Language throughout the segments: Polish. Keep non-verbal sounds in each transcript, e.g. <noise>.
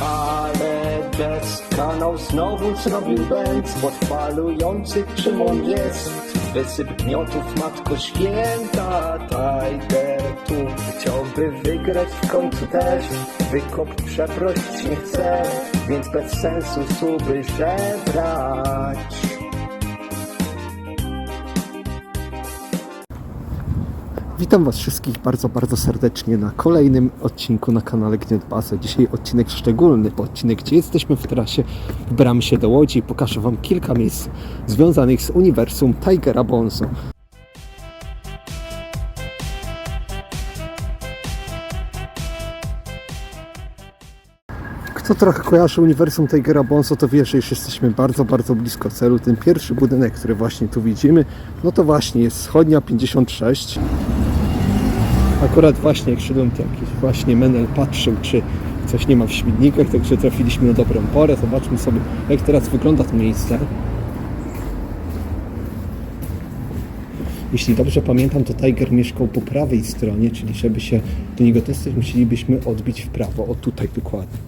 Ale kanał znowu zrobił bęc Podpalujący czym on jest. Wysyp miotów Matko Święta Tiger tu Chciałby wygrać w końcu też. Wykop przeprosić nie chce Więc bez sensu suby żebrać Witam Was wszystkich bardzo, bardzo serdecznie na kolejnym odcinku na kanale Gniot Basa. Dzisiaj odcinek szczególny, odcinek, gdzie jesteśmy w trasie, wybieramy się do Łodzi i pokażę Wam kilka miejsc związanych z uniwersum Tigera Bonzo. Kto trochę kojarzy uniwersum Tigera Bonzo, to wie, że już jesteśmy bardzo, bardzo blisko celu. Ten pierwszy budynek, który właśnie tu widzimy, no to właśnie jest Wschodnia 56. Akurat właśnie to jakiś właśnie Menel patrzył, czy coś nie ma w śmietnikach, także trafiliśmy na dobrą porę. Zobaczmy sobie, jak teraz wygląda to miejsce. Jeśli dobrze pamiętam, to Tiger mieszkał po prawej stronie, czyli żeby się do niego dostać, musielibyśmy odbić w prawo. O tutaj dokładnie.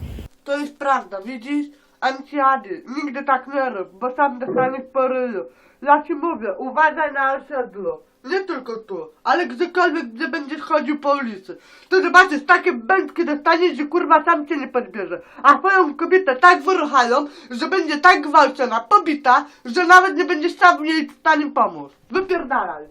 To jest prawda, widzisz? Anciady, nigdy tak nie rób, bo sam dostaniesz po ryju. Ja ci mówię, uważaj na osiedlu. Nie tylko tu, ale gdziekolwiek, gdzie będziesz chodził po ulicy. To zobaczysz, takie będki dostaniesz, że kurwa sam cię nie podbierze. A twoją kobietę tak wyruchają, że będzie tak gwałcona, pobita, że nawet nie będziesz sam jej w stanie pomóc. Wypierdalaj.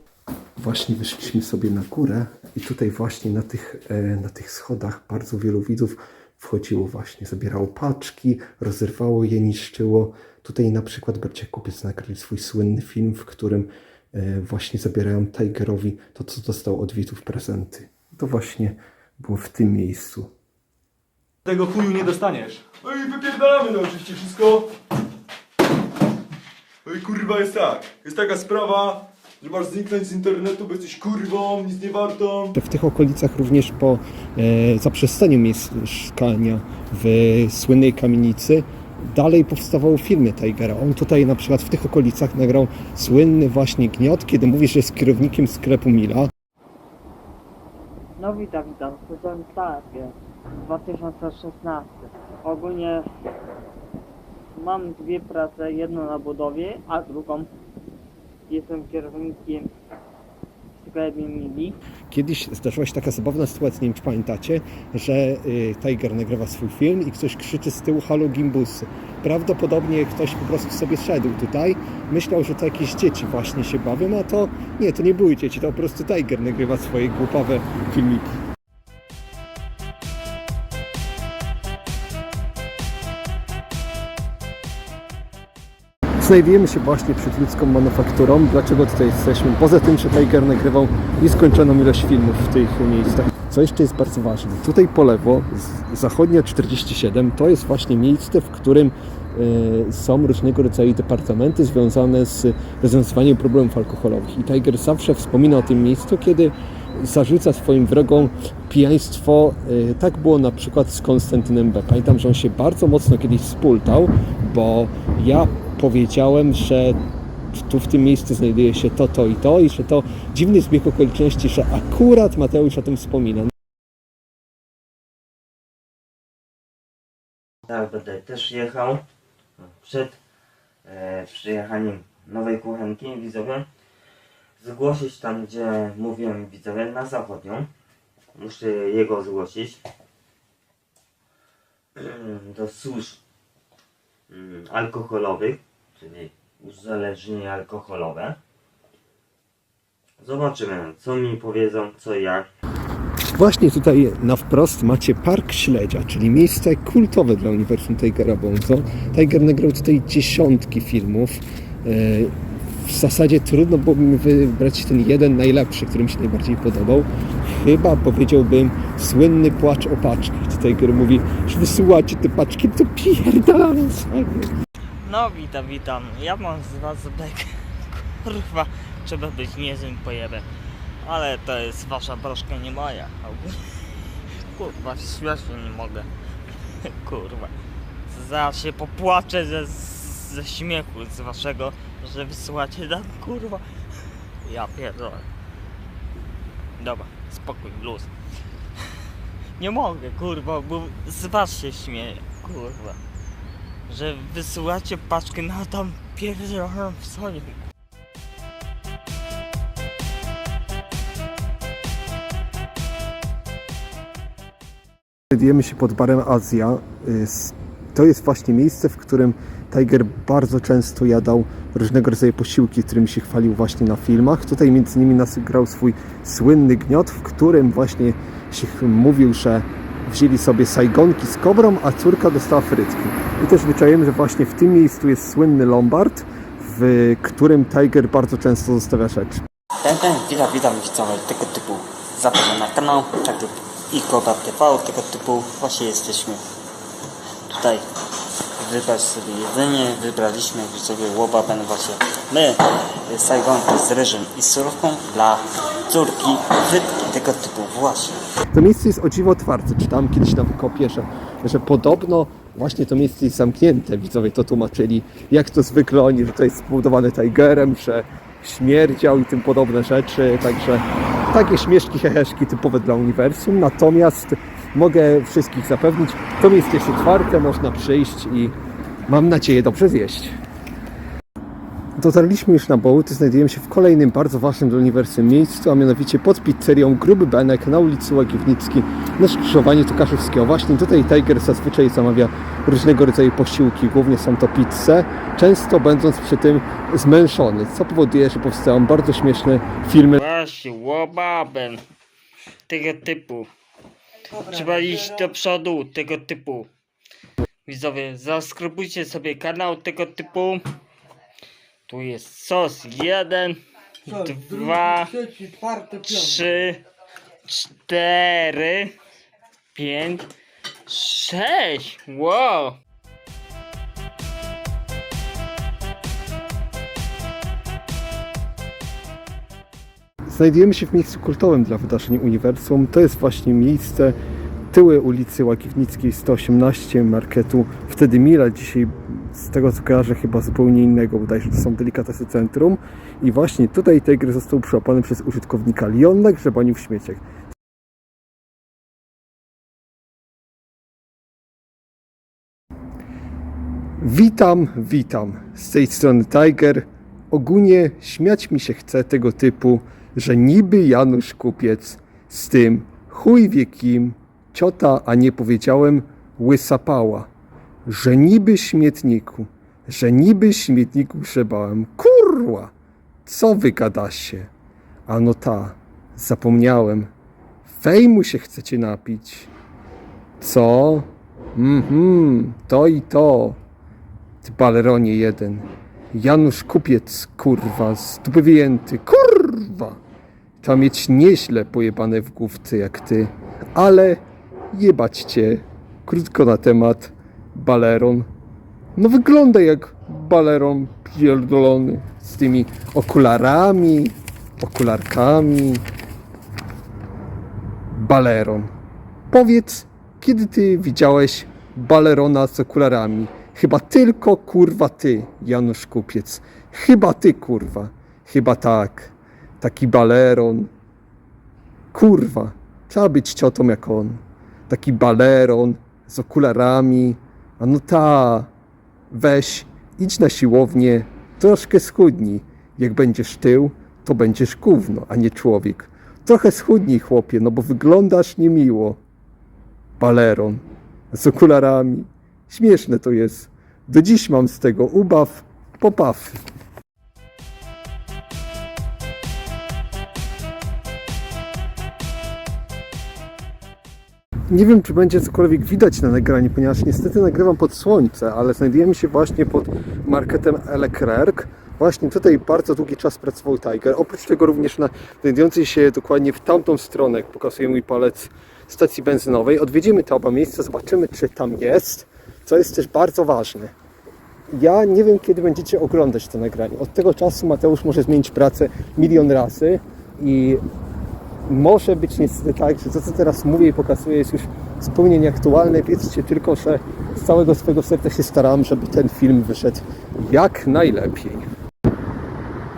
Właśnie wyszliśmy sobie na górę i tutaj właśnie na tych, e, na tych schodach bardzo wielu widzów wchodziło właśnie, zabierało paczki, rozrywało je, niszczyło. Tutaj na przykład Bercie Kupiec nagrali swój słynny film, w którym e, właśnie zabierają Tigerowi to, co dostał od widzów prezenty. To właśnie było w tym miejscu. Tego chuju nie dostaniesz. No i wypierdalamy no oczywiście wszystko. No i kurwa jest tak. Jest taka sprawa, że masz zniknąć z internetu, bo jesteś kurwą, nic nie wartą. W tych okolicach również po e, zaprzestaniu mieszkania w słynnej kamienicy dalej powstawały filmy Tigera. On tutaj na przykład w tych okolicach nagrał słynny właśnie gniot, kiedy mówi, że jest kierownikiem sklepu Mila. No witam, witam. Sezon Targie 2016. Ogólnie mam dwie prace, jedną na budowie, a drugą jestem kierownikiem w Mili. Kiedyś zdarzyła się taka zabawna sytuacja, nie wiem czy pamiętacie, że y, Tiger nagrywa swój film i ktoś krzyczy z tyłu halo gimbusy. Prawdopodobnie ktoś po prostu sobie szedł tutaj, myślał, że to jakieś dzieci właśnie się bawią, a to nie, to nie były dzieci, to po prostu Tiger nagrywa swoje głupawe filmiki. Znajdujemy się właśnie przed ludzką manufakturą. Dlaczego tutaj jesteśmy? Poza tym, że Tiger nagrywał nieskończoną ilość filmów w tych miejscach. Co jeszcze jest bardzo ważne? Tutaj po lewo, zachodnia 47, to jest właśnie miejsce, w którym e, są różnego rodzaju departamenty związane z rozwiązywaniem problemów alkoholowych. I Tiger zawsze wspomina o tym miejscu, kiedy zarzuca swoim wrogom pijaństwo. E, Tak było na przykład z Konstantynem B. Pamiętam, że on się bardzo mocno kiedyś spultał, bo ja powiedziałem, że tu w tym miejscu znajduje się to, to i to i że to dziwny zbieg okoliczności, że akurat Mateusz o tym wspomina. Tak, będę też jechał przed e, przyjechaniem nowej kuchenki widzowie. Zgłosić tam, gdzie mówiłem widzowie, na zachodnią. Muszę jego zgłosić. <clears throat> Do służb mm, alkoholowych, czyli uzależnienie alkoholowe. Zobaczymy, co mi powiedzą, co jak. Właśnie tutaj na wprost macie Park Śledzia, czyli miejsce kultowe dla Uniwersum Tigera Bonzo. Tiger nagrał tutaj dziesiątki filmów. E, W zasadzie trudno było mi wybrać ten jeden najlepszy, który mi się najbardziej podobał. Chyba powiedziałbym słynny płacz o. Gdzie Tiger mówi, że wysyłacie te paczki, to pierdolamy sobie. No witam, witam. Ja mam z was bek. <laughs> Kurwa, trzeba być niezłym pojebem. Ale to jest wasza broszka, nie moja. <laughs> Kurwa, się nie mogę. <laughs> Kurwa. Zaraz się popłaczę ze, ze śmiechu z waszego, że wysyłacie nam kurwa. Ja pierdolę. Dobra, spokój, luz. Nie mogę, kurwa, bo z was się śmieję. kurwa, że wysyłacie paczkę na tam pierdoloną w Sony. Znajdujemy się pod barem Azja. Y, To jest właśnie miejsce, w którym Tiger bardzo często jadał różnego rodzaju posiłki, którymi się chwalił właśnie na filmach. Tutaj między innymi nagrał swój słynny gniot, w którym właśnie się mówił, że wzięli sobie sajgonki z kobrą, a córka dostała frytki. I też wyczajemy, że właśnie w tym miejscu jest słynny Lombard, w którym Tiger bardzo często zostawia rzeczy. Witam, witam widzowie tego typu. Zapraszam na kanał, tak i Koba TV, tego typu właśnie jesteśmy tutaj wybrać sobie jedzenie, wybraliśmy sobie łobaben właśnie my, sajgonkę z ryżem i surówką dla córki, frytki tego typu właśnie. To miejsce jest o dziwo otwarte. Czytałem kiedyś na kopie, że, że podobno właśnie to miejsce jest zamknięte. Widzowie to tłumaczyli, jak to zwykle oni, że to jest spowodowane Tigerem, że śmierdział i tym podobne rzeczy. Także takie śmieszki, heheszki typowe dla uniwersum. Natomiast mogę wszystkich zapewnić, to miejsce jest otwarte, można przyjść i mam nadzieję dobrze zjeść. Dotarliśmy już na Bołt, znajdujemy się w kolejnym bardzo ważnym dla uniwersum miejscu, a mianowicie pod pizzerią Gruby Benek na ulicy Łagiewnickiej na skrzyżowaniu Tukaszewskiego. Właśnie tutaj Tiger zazwyczaj zamawia różnego rodzaju posiłki, głównie są to pizze, często będąc przy tym zmęczony, co powoduje, że powstają bardzo śmieszne filmy. Właśnie, łobaben tego typu. Trzeba iść do przodu tego typu. Widzowie, zaskrybujcie sobie kanał tego typu. Tu jest sos jeden, dwa, trzeci, czwarty, piąty. trzy, cztery, pięć, sześć. Wow! Znajdujemy się w miejscu kultowym dla wydarzeń Uniwersum. To jest właśnie miejsce tyły ulicy Łagiewnickiej 118 marketu wtedy Mila. Dzisiaj z tego co kojarzę chyba zupełnie innego, bodajże to są delikatesy centrum. I właśnie tutaj Tiger został przyłapany przez użytkownika Lyon na grzebaniu w śmieciach. Witam, witam. Z tej strony Tiger. Ogólnie śmiać mi się chce tego typu, że niby Janusz Kupiec z tym chuj wie kim, ciota, a nie powiedziałem łysa pała. Że niby śmietniku, że niby śmietniku grzebałem. Kurwa! Co wy gadacie? Ano ta, zapomniałem. Fejmu się chcecie napić. Co? Mhm, to i to. Ty baleronie jeden. Janusz Kupiec, kurwa, z dupy wyjęty, kurwa! Trzeba mieć nieźle pojebane w główce jak ty. Ale jebać cię. Krótko na temat baleron. No wygląda jak baleron pierdolony. Z tymi okularami, okularkami. Baleron. Powiedz, kiedy ty widziałeś balerona z okularami? Chyba tylko kurwa ty, Janusz Kupiec. Chyba ty kurwa. Chyba tak. Taki baleron. Kurwa. Trzeba być ciotą jak on. Taki baleron z okularami. A no ta. Weź, idź na siłownię, troszkę schudnij. Jak będziesz tył, to będziesz gówno, a nie człowiek. Trochę schudnij, chłopie, no bo wyglądasz niemiło. Baleron z okularami. Śmieszne to jest. Do dziś mam z tego ubaw, popaw. Nie wiem, czy będzie cokolwiek widać na nagraniu, ponieważ niestety nagrywam pod słońce, ale znajdujemy się właśnie pod marketem Leclerc. Właśnie tutaj bardzo długi czas pracował Tiger. Oprócz tego również na znajdującej się dokładnie w tamtą stronę, jak pokazuje mój palec, stacji benzynowej. Odwiedzimy te oba miejsca, zobaczymy, czy tam jest, co jest też bardzo ważne. Ja nie wiem, kiedy będziecie oglądać to nagranie. Od tego czasu Mateusz może zmienić pracę milion razy i może być niestety tak, że to, co teraz mówię i pokazuję, jest już zupełnie nieaktualne. Wiedzcie tylko, że z całego swojego serca się starałem, żeby ten film wyszedł jak najlepiej.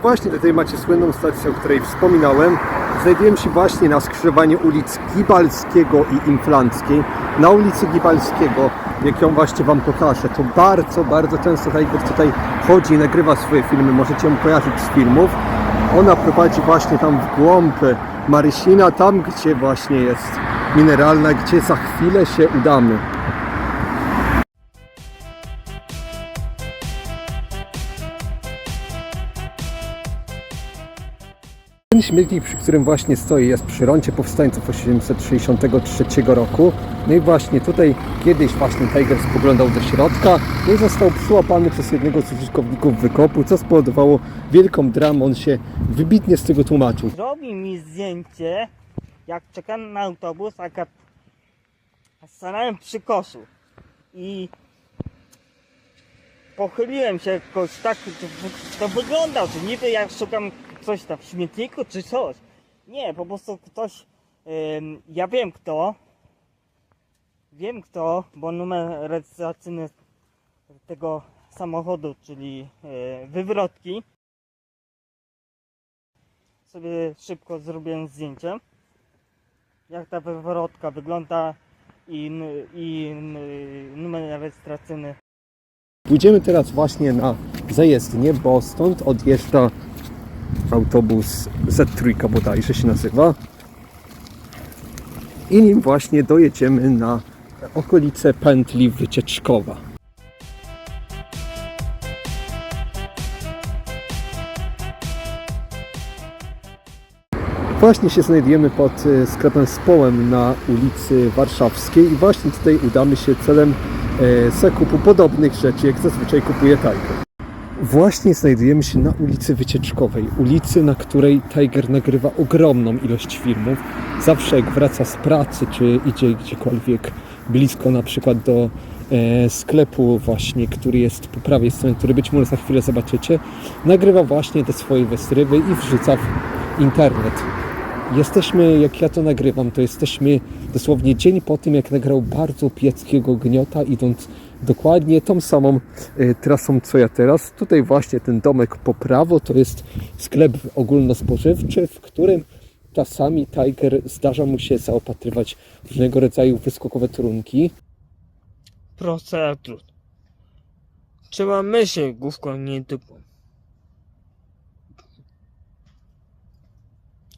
Właśnie tutaj macie słynną stację, o której wspominałem. Znajdujemy się właśnie na skrzyżowaniu ulic Gibalskiego i Inflanckiej. Na ulicy Gibalskiego, jak ją właśnie Wam pokażę, to bardzo, bardzo często Tiger tutaj chodzi i nagrywa swoje filmy. Możecie ją kojarzyć z filmów. Ona prowadzi właśnie tam w głąb Marysina, tam gdzie właśnie jest mineralna, gdzie za chwilę się udamy. Śmietnik, przy którym właśnie stoję, jest przy roncie powstańców 1863 roku. No i właśnie tutaj kiedyś właśnie Tiger spoglądał do środka no i został przyłapany przez jednego z użytkowników wykopu, co spowodowało wielką dramę. On się wybitnie z tego tłumaczył. Zrobi mi zdjęcie, jak czekam na autobus, a stanąłem przy koszu i pochyliłem się jakoś tak, to, to wygląda, że niby jak szukam coś tam w śmietniku czy coś. Nie, po prostu ktoś, ja wiem kto, wiem kto, bo numer rejestracyjny tego samochodu, czyli yy, wywrotki, sobie szybko zrobiłem zdjęcie jak ta wywrotka wygląda i, i n- numer rejestracyjny. Pójdziemy teraz właśnie na zajezdnię, bo stąd odjeżdża autobus Z3 bodajże się nazywa. I nim właśnie dojedziemy na okolice pętli Wycieczkowa. Właśnie się znajdujemy pod y, sklepem z połem na ulicy Warszawskiej i właśnie tutaj udamy się celem e, zakupu podobnych rzeczy, jak zazwyczaj kupuje Tiger. Właśnie znajdujemy się na ulicy Wycieczkowej, ulicy, na której Tiger nagrywa ogromną ilość filmów. Zawsze jak wraca z pracy, czy idzie gdziekolwiek blisko, na przykład do e, sklepu właśnie, który jest po prawej stronie, który być może za chwilę zobaczycie, nagrywa właśnie te swoje wystrywy i wrzuca w internet. Jesteśmy, jak ja to nagrywam, to jesteśmy dosłownie dzień po tym, jak nagrał bardzo pieckiego gniota, idąc dokładnie tą samą y, trasą, co ja teraz. Tutaj właśnie ten domek po prawo to jest sklep ogólnospożywczy, w którym czasami Tiger zdarza mu się zaopatrywać różnego rodzaju wyskokowe trunki. Procedur. Trzeba myśleć główką, nie dupą.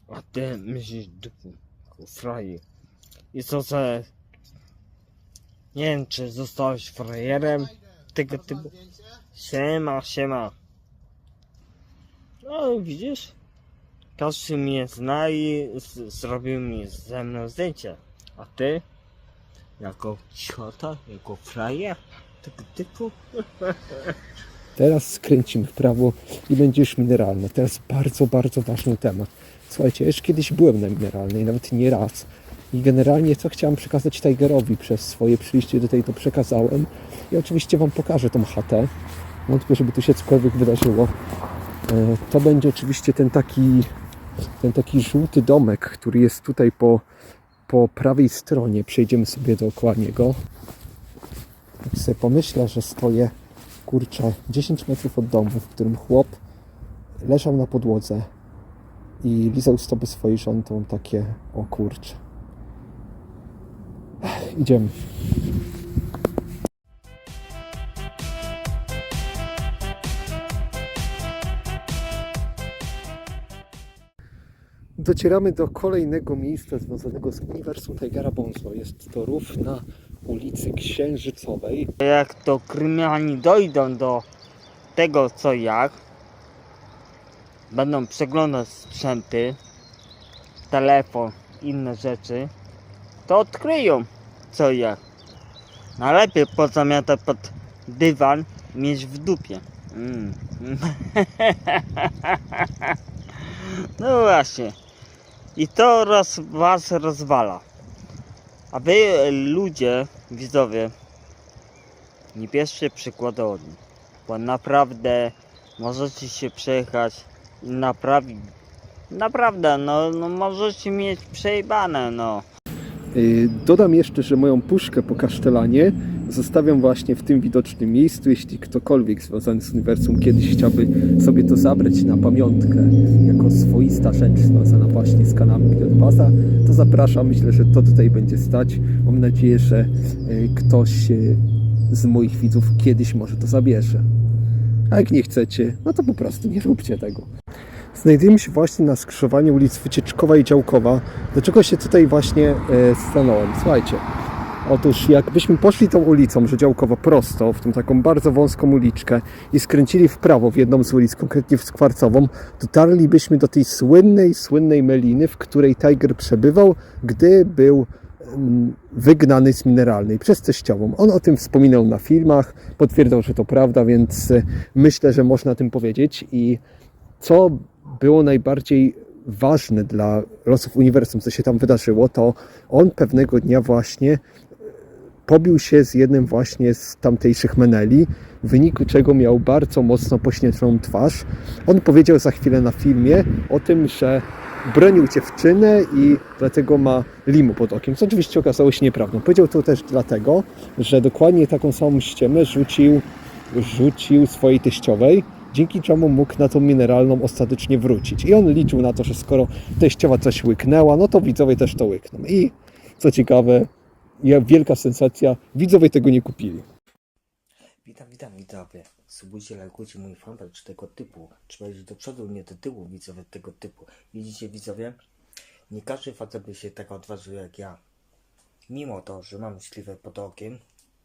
A ty myślisz dupą, frajer. I co, że... Nie wiem, czy zostałeś frajerem tego typu. Siema, siema. No, widzisz? Każdy mnie zna i zrobił mi ze mną zdjęcie. A ty? Jako ciota? Jako frajer? Tego typu? Teraz skręcimy w prawo i będzie już mineralne. Teraz bardzo, bardzo ważny temat. Słuchajcie, już kiedyś byłem na mineralnej, nawet nie raz. I generalnie co chciałem przekazać Tigerowi przez swoje przyjście tutaj, to przekazałem. I oczywiście Wam pokażę tą chatę. Wątpię, żeby tu się cokolwiek wydarzyło. E, To będzie oczywiście ten taki, ten taki żółty domek, który jest tutaj po, po prawej stronie. Przejdziemy sobie dookoła niego. Tak sobie pomyślę, że stoję kurczę, 10 metrów od domu, w którym chłop leżał na podłodze i lizał stopy swojej żony, to takie, o kurczę. Idziemy. Docieramy do kolejnego miejsca związanego z Uniwersum Tigera Bonzo. Jest to rów na ulicy Księżycowej. Jak to Krymiani dojdą do tego co jak, będą przeglądać sprzęty, telefon, inne rzeczy, to odkryją co i jak. Najlepiej pozamiatać pod dywan, mieć w dupie. Mm. <laughs> no właśnie. I to roz, was rozwala. A wy ludzie, widzowie, nie bierzcie przykładu od nich, bo naprawdę możecie się przejechać i naprawić. Naprawdę, no, no możecie mieć przejebane, no. Yy, Dodam jeszcze, że moją puszkę po kasztelanie zostawiam właśnie w tym widocznym miejscu. Jeśli ktokolwiek związany z uniwersum kiedyś chciałby sobie to zabrać na pamiątkę, jako swoista rzecz związana właśnie z kanałem Pilot Pasa, to zapraszam. Myślę, że to tutaj będzie stać. Mam nadzieję, że yy, ktoś yy, z moich widzów kiedyś może to zabierze. A jak nie chcecie, no to po prostu nie róbcie tego. Znajdujemy się właśnie na skrzyżowaniu ulic Wycieczkowa i Działkowa. Dlaczego się tutaj właśnie e, stanąłem? Słuchajcie, otóż jakbyśmy poszli tą ulicą, że Działkowa prosto, w tą taką bardzo wąską uliczkę i skręcili w prawo w jedną z ulic, konkretnie w Skwarcową, dotarlibyśmy do tej słynnej, słynnej meliny, w której Tiger przebywał, gdy był em, wygnany z mineralnej przez teściową. On o tym wspominał na filmach, potwierdzał, że to prawda, więc e, myślę, że można o tym powiedzieć i co było najbardziej ważne dla losów uniwersum, co się tam wydarzyło, to on pewnego dnia właśnie pobił się z jednym właśnie z tamtejszych meneli, w wyniku czego miał bardzo mocno pośnięconą twarz. On powiedział za chwilę na filmie o tym, że bronił dziewczynę i dlatego ma limu pod okiem, co oczywiście okazało się nieprawdą. Powiedział to też dlatego, że dokładnie taką samą ściemę rzucił, rzucił swojej teściowej, dzięki czemu mógł na tą mineralną ostatecznie wrócić. I on liczył na to, że skoro teściowa coś łyknęła, no to widzowie też to łykną. I co ciekawe, wielka sensacja, widzowie tego nie kupili. Witam, witam widzowie. Subujcie, lajkujcie mój fanpage tego typu. Trzeba iść do przodu, nie do tyłu, widzowie tego typu. Widzicie, widzowie? Nie każdy facet by się tak odważył jak ja. Mimo to, że mam śliwe pod okiem,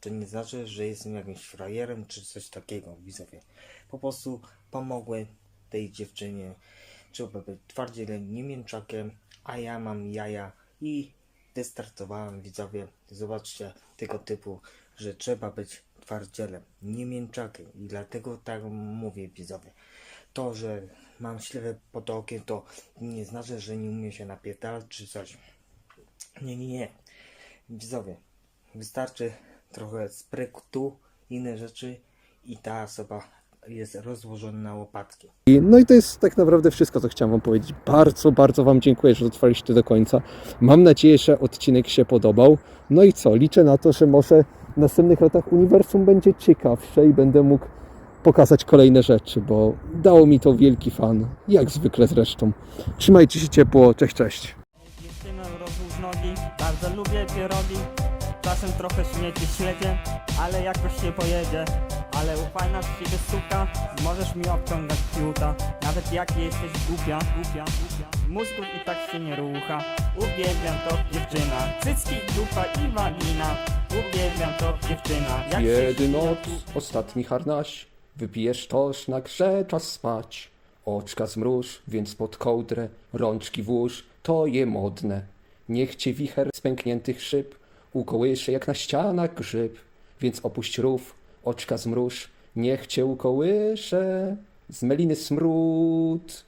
to nie znaczy, że jestem jakimś frajerem czy coś takiego, widzowie. Po prostu pomogłem tej dziewczynie. Trzeba być twardzielem, nie mięczakiem, a ja mam jaja i wystartowałem, widzowie. Zobaczcie tego typu, że trzeba być twardzielem, nie mięczakiem i dlatego tak mówię, widzowie. To, że mam ślewę pod okiem, to nie znaczy, że nie umiem się napierdalać czy coś. Nie, nie, nie. Widzowie, wystarczy trochę sprytu, inne rzeczy i ta osoba jest rozłożona na łopatki. I, no i to jest tak naprawdę wszystko, co chciałem Wam powiedzieć. Bardzo, bardzo Wam dziękuję, że dotrwaliście do końca. Mam nadzieję, że odcinek się podobał. No i co? Liczę na to, że może w następnych latach uniwersum będzie ciekawsze i będę mógł pokazać kolejne rzeczy, bo dało mi to wielki fan. Jak zwykle zresztą. Trzymajcie się ciepło. Cześć, cześć. Dziewczynę rozłóż nogi, bardzo lubię pierogi Czasem trochę śmieci śledzie, ale jakoś się pojedzie. Ale ufajna z ciebie suka, możesz mi obciągać piuta Nawet jak jesteś głupia, głupia, głupia Mózgu i tak się nie rucha. Uwielbiam to dziewczyna. Cycki, dupa i wagina Uwielbiam to dziewczyna. Jak śmieje, noc, ostatni harnaś, wypijesz toż na grze, czas spać. Oczka zmruż, więc pod kołdrę, rączki włóż, to je modne. Niech cię wicher z pękniętych szyb ukołysze jak na ścianach grzyb, więc opuść rów, oczka zmruż, niech cię ukołysze z meliny smród.